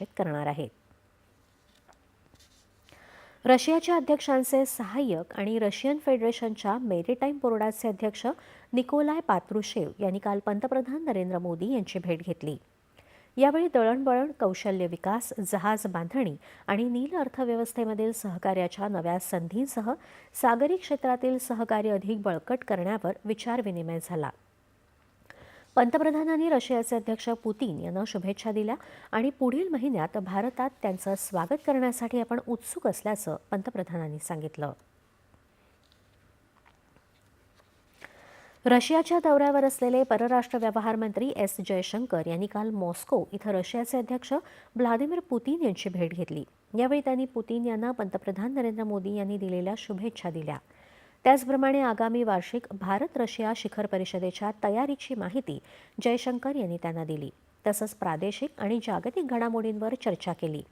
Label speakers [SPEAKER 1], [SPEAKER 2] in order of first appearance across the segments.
[SPEAKER 1] करणार आहेत. रशियाच्या अध्यक्षांचे सहाय्यक आणि रशियन फेडरेशनच्या मेरीटाईम बोर्डाचे अध्यक्ष निकोलाय पात्रुशेव यांनी काल पंतप्रधान नरेंद्र मोदी यांची भेट घेतली. यावेळी दळणवळण कौशल्य विकास जहाज बांधणी आणि नील अर्थव्यवस्थेमधील सहकार्याच्या नव्या संधींसह सागरी क्षेत्रातील सहकार्य अधिक बळकट करण्यावर विचारविनिमय झाला. पंतप्रधानांनी रशियाचे अध्यक्ष पुतीन यांना शुभेच्छा दिल्या आणि पुढील महिन्यात भारतात त्यांचं स्वागत करण्यासाठी आपण उत्सुक असल्याचं पंतप्रधानांनी सांगितलं. रशियाच्या दौऱ्यावर असलेले परराष्ट्र व्यवहार मंत्री एस जयशंकर यांनी काल मॉस्को इथं रशियाचे अध्यक्ष व्लादिमीर पुतीन यांची भेट घेतली. यावेळी त्यांनी पुतीन यांना पंतप्रधान नरेंद्र मोदी यांनी दिलेल्या शुभेच्छा दिल्या. त्याचप्रमाणे आगामी वार्षिक भारत रशिया शिखर परिषदेच्या तयारीची माहिती जयशंकर यांनी त्यांना दिली. तसंच प्रादेशिक आणि जागतिक घडामोडींवर चर्चा केली.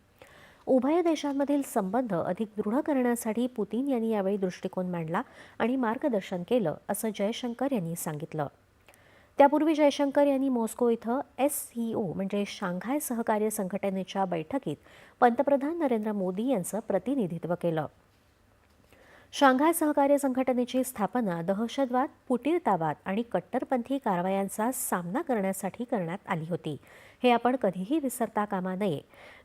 [SPEAKER 1] उभय देशांमधील संबंध अधिक दृढ करण्यासाठी पुतीन यांनी यावेळी दृष्टिकोन मांडला आणि मार्गदर्शन केलं असं जयशंकर यांनी सांगितलं. त्यापूर्वी जयशंकर यांनी मॉस्को इथं एस सीओ म्हणजे शांघाय सहकार्य संघटनेच्या बैठकीत पंतप्रधान नरेंद्र मोदी यांचं प्रतिनिधित्व केलं. शांघाय सहकार्य संघटनेची स्थापना दहशतवाद फुटीरतावाद आणि कट्टरपंथी कारवायांचा सामना करण्यासाठी करण्यात आली होती. हे आपण कधीही विसरता कामा नये.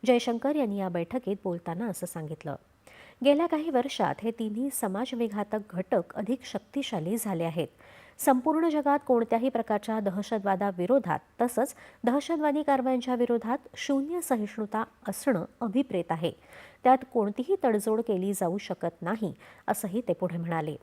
[SPEAKER 1] जयशंकर यांनी या बैठकीत बोलताना असं सांगितलं. गेल्या काही वर्षात हे तिन्ही समाजविघातक घटक अधिक शक्तिशाली झाले आहेत. संपूर्ण जगात कोणत्याही प्रकारच्या दहशतवादाविरोधात तसंच दहशतवादी कारवायांच्या विरोधात शून्य सहिष्णुता असणं अभिप्रेत आहे. त्यात कोणतीही तडजोड केली जाऊ शकत नाही असंही ते पुढे म्हणाले.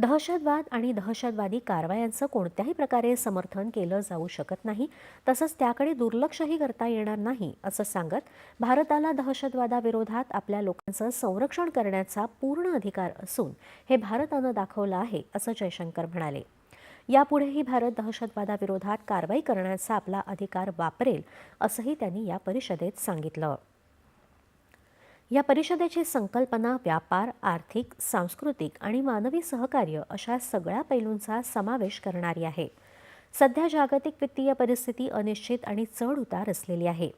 [SPEAKER 1] दहशतवाद आणि दहशतवादी कारवायांचं कोणत्याही प्रकारे समर्थन केलं जाऊ शकत नाही तसंच त्याकडे दुर्लक्षही करता येणार नाही असं सांगत भारताला दहशतवादाविरोधात आपल्या लोकांचं संरक्षण करण्याचा पूर्ण अधिकार असून हे भारतानं दाखवलं आहे असं जयशंकर म्हणाले. यापुढेही भारत दहशतवादाविरोधात कारवाई करण्याचा आपला अधिकार वापरेल असंही त्यांनी या परिषदेत सांगितलं. या परिषदेची संकल्पना व्यापार आर्थिक सांस्कृतिक आणि मानवी सहकार्य अशा सगळ्या पैलूंचा समावेश करणारी आहे. सध्या जागतिक वित्तीय परिस्थिती अनिश्चित आणि चढ उतार असलेली आहे.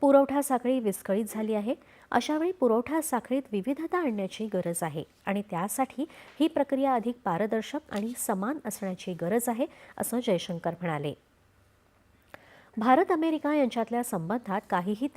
[SPEAKER 1] पुरवठा साखळी विस्कळीत झाली आहे. अशावेळी पुरवठा साखळीत विविधता आणण्याची गरज आहे आणि त्यासाठी ही प्रक्रिया अधिक पारदर्शक आणि समान असण्याची गरज आहे असं जयशंकर म्हणाले. भारत अमेरिका यांच्यातल्या संबंधात काहीही